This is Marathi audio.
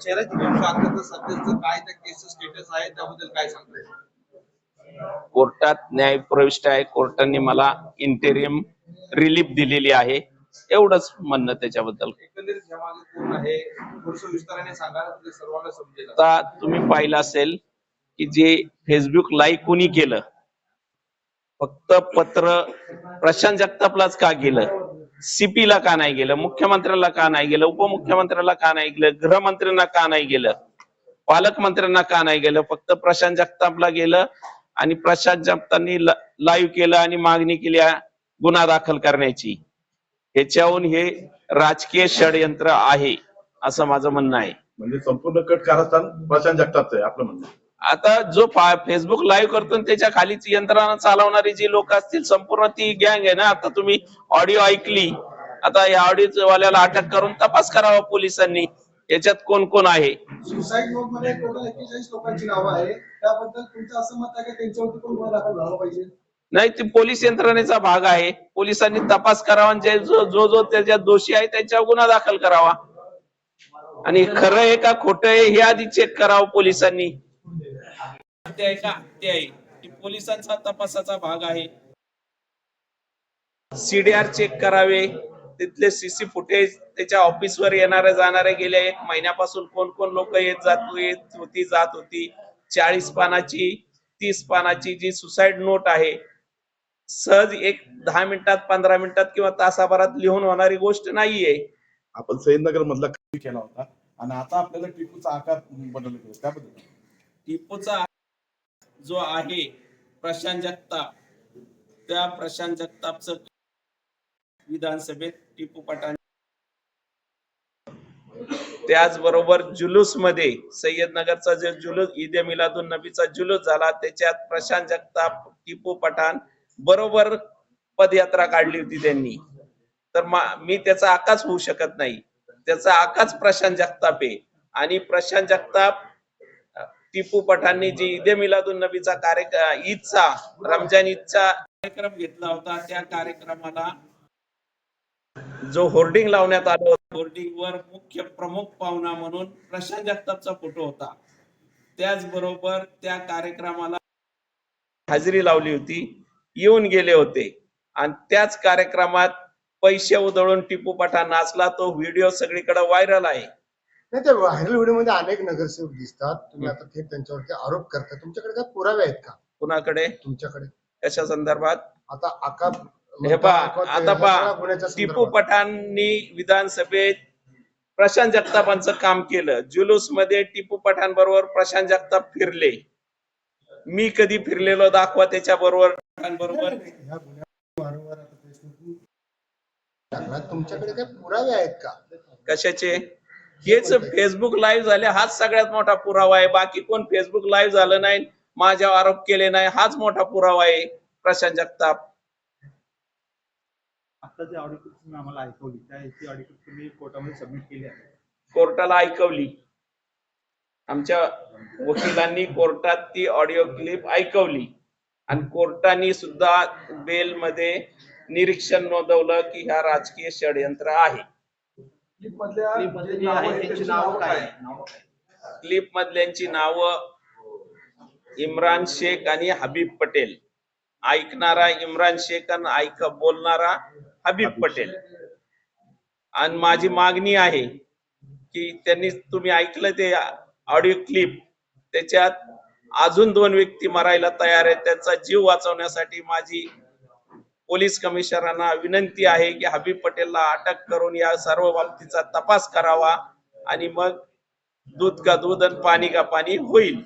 शांतचं सध्याचं काय त्या केसचं स्टेटस आहे त्याबद्दल काय कोर्टात न्याय प्रविष्ट आहे. कोर्टाने मला इंटेरियम रिलीफ दिलेली आहे. एवढंच म्हणणं त्याच्याबद्दल. आता तुम्ही पाहिलं असेल की जे फेसबुक लाईक कुणी केलं? फक्त पत्र प्रशांत जगतापलाच का गेलं? सीपीला ला का नाही गेलं मुख्यमंत्र्याला का नाही गेलं उपमुख्यमंत्र्याला का नाही गेलं गृहमंत्र्यांना का नाही गेलं पालकमंत्र्यांना का नाही गेलं फक्त प्रशांत जगतापला गेलं आणि प्रशांत जगतांनी लाईव्ह केलं आणि मागणी केली गुन्हा दाखल करण्याची. ह्याच्याहून हे राजकीय षडयंत्र आहे असं माझं म्हणणं आहे. म्हणजे संपूर्ण कट कारस्थान प्रशांत जगतापचं आहे आपलं म्हणणं. आता जो फेसबुक लाईव्ह करतो त्याच्या खालीच यंत्रणा चालवणारी जी लोक असतील संपूर्ण ती गँग आहे ना? आता तुम्ही ऑडिओ ऐकली आता या ऑडिओ वाल्याला अटक करून तपास करावा पोलिसांनी याच्यात कोण कोण आहे? सुसाईडमध्ये टोटल एक्केचाळीस लोकांची नावं आहे त्याबद्दल तुमचं असं मत आहे की त्यांच्यावरती पण गुन्हा दाखल झाला पाहिजे? नाही ती पोलीस यंत्रणेचा भाग आहे. पोलिसांनी तपास करावा जे जो जो जो त्याच्यात दोषी आहे त्यांच्यावर गुन्हा दाखल करावा. आणि खरं आहे का खोटं आहे हे आधी चेक करावं पोलिसांनी. ते आहे का? ते आहे. की पोलिसांचा तपासाचा भाग आहे. सीडीआर चेक करावे. तिथले सीसी फुटेज त्याच्या ऑफिसवर येणारे जाणारे गेल्या एक महिन्यापासून कोण कोण लोक येत जात येत होती जात होती. चाळीस पानाची तीस पानाची जी सुसाईड नोट आहे सहज एक दहा मिनिटात पंधरा मिनिटात किंवा तासाभरात लिहून होणारी गोष्ट नाहीये. आपण सैदनगर मधला केला होता. आणि आता आपल्याला टिपूचा आकार बनवला गेला त्याबद्दल टिपूचा जो आहे प्रशांत जगताप. त्या प्रशांत जगतापचं विधानसभेत टिपू पठाण त्याचबरोबर जुलूसमध्ये सय्यदनगरचा जो जुलूस ईद मिलादुन नबीचा जुलूस झाला त्याच्यात प्रशांत जगताप टिपू पठाण बरोबर पदयात्रा काढली होती त्यांनी. तर मी त्याचा आकाच होऊ शकत नाही. त्याचा आकाच प्रशांत जगताप आहे. आणि प्रशांत जगताप टिपू पठाणनी जी ईद मिलादुन नबीचा कार्यक्रम ईदचा रमजान ईदचा कार्यक्रम घेतला होता त्या कार्यक्रमाला जो होर्डिंग लावण्यात आलं होतं होर्डिंग वर मुख्य प्रमुख पाहुणा म्हणून प्रशांत जगतापचा फोटो होता. त्याचबरोबर त्या कार्यक्रमाला हजेरी लावली होती येऊन गेले होते. आणि त्याच कार्यक्रमात पैसे उधळून टिपू पठा नाचला तो व्हिडिओ सगळीकडे व्हायरल आहे. नाही त्या व्हायरल व्हिडिओमध्ये अनेक नगरसेवक दिसतात. तुम्ही आता थेट त्यांच्यावरती आरोप करता. तुमच्याकडे काय पुरावे आहेत का? कुणाकडे? तुमच्याकडे. कशा संदर्भात? आता आका हे पहा आता पहा टिपू पठाणनी विधानसभेत प्रशांत जगतापांचं काम केलं. जुलूसमध्ये टिपू पठाण बरोबर प्रशांत जगताप फिरले. मी कधी फिरलेलो दाखवा त्याच्या बरोबर बरोबर वारंवार आता फेसबुक टाकला तुमच्याकडे काय पुरावे आहेत का? कशाचे? हेच फेसबुक लाईव्ह झाले हाच सगळ्यात मोठा पुरावा आहे. बाकी कोण फेसबुक लाईव्ह झालं नाही माझ्यावर आरोप केले नाही हाच मोठा पुरावा आहे प्रशांत जगताप. आता जे ऑडिओ क्लिप तुम्ही आम्हाला ऐकवली त्या याची ऑडिओ क्लिप तुम्ही कोर्टामध्ये सबमिट केली आहे. कोर्टाला ऐकवली. आमच्या वकिलांनी कोर्टात ती ऑडिओ क्लिप ऐकवली. आणि कोर्टाने सुद्धा बेल मध्ये निरीक्षण नोंदवलं की ह्या राजकीय षडयंत्र आहे. क्लिप मधल्यांची नावं इम्रान शेख आणि हबीब पटेल. ऐकणारा इम्रान शेख आणि ऐक बोलणारा हबीब पटेल. आणि माझी मागणी आहे की त्यांनी तुम्ही ऐकलं ते ऑडिओ क्लिप त्याच्यात अजून दोन व्यक्ती मरायला तयार आहेत. त्यांचा जीव वाचवण्यासाठी माझी पोलीस कमिशनरांना विनंती आहे की हबीब पटेलला अटक करून या सर्व बाबतीचा तपास करावा आणि मग दूध का दूध आणि पाणी का पाणी होईल.